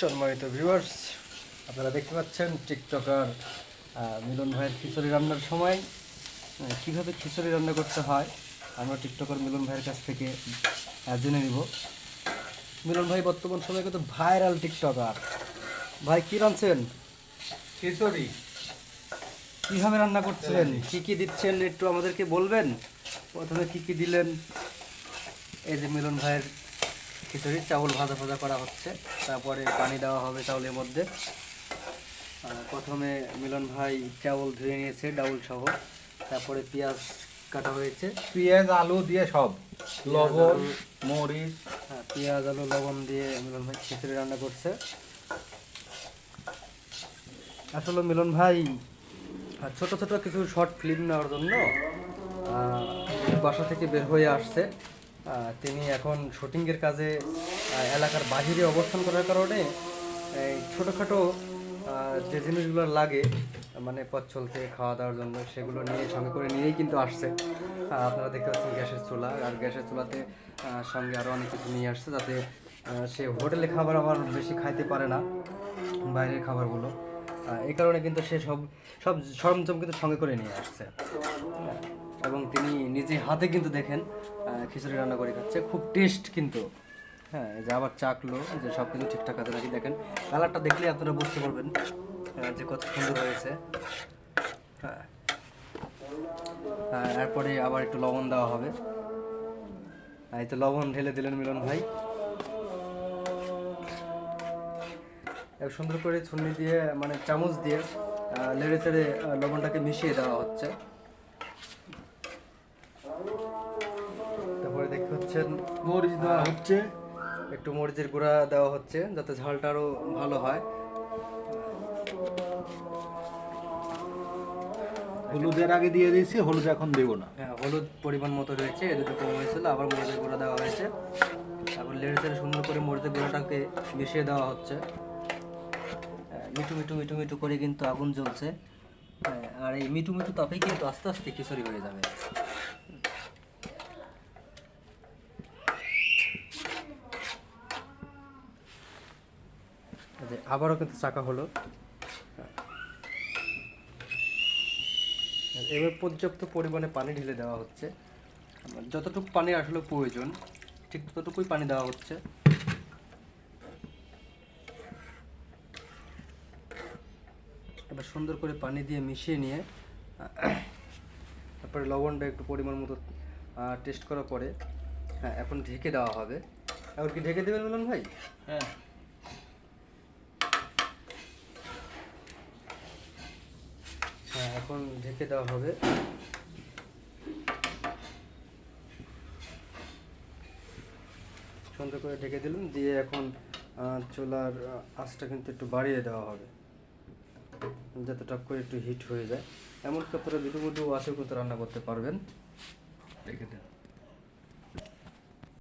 সম্মানিত ভিউয়ার্স আপনারা দেখতে পাচ্ছেন টিকটকার মিলন ভাইয়ের খিচুড়ি রান্নার সময়। কীভাবে খিচুড়ি রান্না করতে হয় আমরা টিকটকার মিলন ভাইয়ের কাছ থেকে জেনে নিব। মিলন ভাই বর্তমান সময়ে কিন্তু ভাইরাল টিকটকার। ভাই কি রাঁধছেন? খিচুড়ি। কীভাবে রান্না করছেন? কি কি দিচ্ছেন একটু আমাদেরকে বলবেন? প্রথমে কি কি দিলেন? এই যে মিলন ভাইয়ের খিচুড়ি চাউল ভাজা ভাজা করা হচ্ছে। তারপরে পানি দেওয়া হবে চাউলের মধ্যে। প্রথমে মিলন ভাই চাউল ধুয়ে নিয়েছে ডাউল সহ। তারপরে পেঁয়াজ কাটা হয়েছে। পেঁয়াজ আলু দিয়ে সব। লবণ মরিচ। হ্যাঁ, পেঁয়াজ আলু লবণ দিয়ে মিলন ভাই খিচুড়ি রান্না করছে। আসলে মিলন ভাই ছোট ছোট কিছু শর্ট ফিল্ম নেওয়ার জন্য আহ, বাসা থেকে বের হয়ে আসছে। তিনি এখন শুটিংয়ের কাজে এলাকার বাহিরে অবস্থান করার কারণে ছোটোখাটো যে জিনিসগুলো লাগে মানে পথ চলতে খাওয়া দাওয়ার জন্য, সেগুলো নিয়ে, সঙ্গে করে নিয়েই কিন্তু আসছে। আপনারা দেখতে পাচ্ছেন গ্যাসের চুলা, আর গ্যাসের চুলাতে সঙ্গে আরও অনেক কিছু নিয়ে আসছে যাতে সে হোটেলে খাবার আবার বেশি খাইতে পারে না, বাইরের খাবারগুলো। এই কারণে কিন্তু সে সব সব সরঞ্জাম কিন্তু সঙ্গে করে নিয়ে আসছে। এবং তিনি নিজে হাতে কিন্তু দেখেন খিচুড়ি রান্না করে খাচ্ছে। খুব টেস্ট কিন্তু। হ্যাঁ যে আবার চাকলো যে সব কিছু ঠিকঠাক আছে নাকি দেখেন, কালারটা দেখলে আপনারা বুঝতে পারবেন যে কত সুন্দর হয়েছে। হ্যাঁ। এরপরে আবার একটু লবণ দেওয়া হবে। এই তো লবণ ঢেলে দিলেন মিলন ভাই। সুন্দর করে ছুনি দিয়ে মানে চামচ দিয়ে নেড়ে চেড়ে লবণটাকে মিশিয়ে দেওয়া হচ্ছে। তারপরে মরিচ দেওয়া হচ্ছে। একটু মরিচের গুঁড়া দেওয়া হচ্ছে যাতে ঝালটা আরও ভালো হয়। হলুদের আগে দিয়ে দিয়েছি হলুদ এখন দেবো না। হ্যাঁ হলুদ পরিমাণ মতো রয়েছে এ দুটো কম হয়েছিল আবার মরিচের গুঁড়া দেওয়া হয়েছে। তারপর লেড়ে সুন্দর করে মরিচের গুঁড়াটাকে মিশিয়ে দেওয়া হচ্ছে। হ্যাঁ, মিঠু মিঠু মিঠু মিঠু করে কিন্তু আগুন জ্বলছে। হ্যাঁ, আর এই মিঠু মিঠু তাপেই কিন্তু আস্তে আস্তে খিচুড়ি হয়ে যাবে। আবারও কিন্তু চাকা হলো। এবার পর্যাপ্ত পরিমাণে পানি ঢেলে দেওয়া হচ্ছে। যতটুকু পানি আসলে প্রয়োজন, ঠিক ততটুকুই পানি দেওয়া হচ্ছে। এবার সুন্দর করে পানি দিয়ে মিশিয়ে নিয়ে, তারপরে লবণটা একটু পরিমাণ মতো টেস্ট করার পরে হ্যাঁ এখন ঢেকে দেওয়া হবে। এখন কি ঢেকে দেবেন মিলন ভাই? হ্যাঁ হ্যাঁ এখন ঢেকে দেওয়া হবে। সুন্দর করে ঢেকে দিলাম, দিয়ে এখন চোলার আঁচটা কিন্তু একটু বাড়িয়ে দেওয়া হবে। যাতে টপ করে একটু হিট হয়ে যায়। এমন আপনারা দুটো মুটু আছে করতে রান্না করতে পারবেন। রেখে দেন।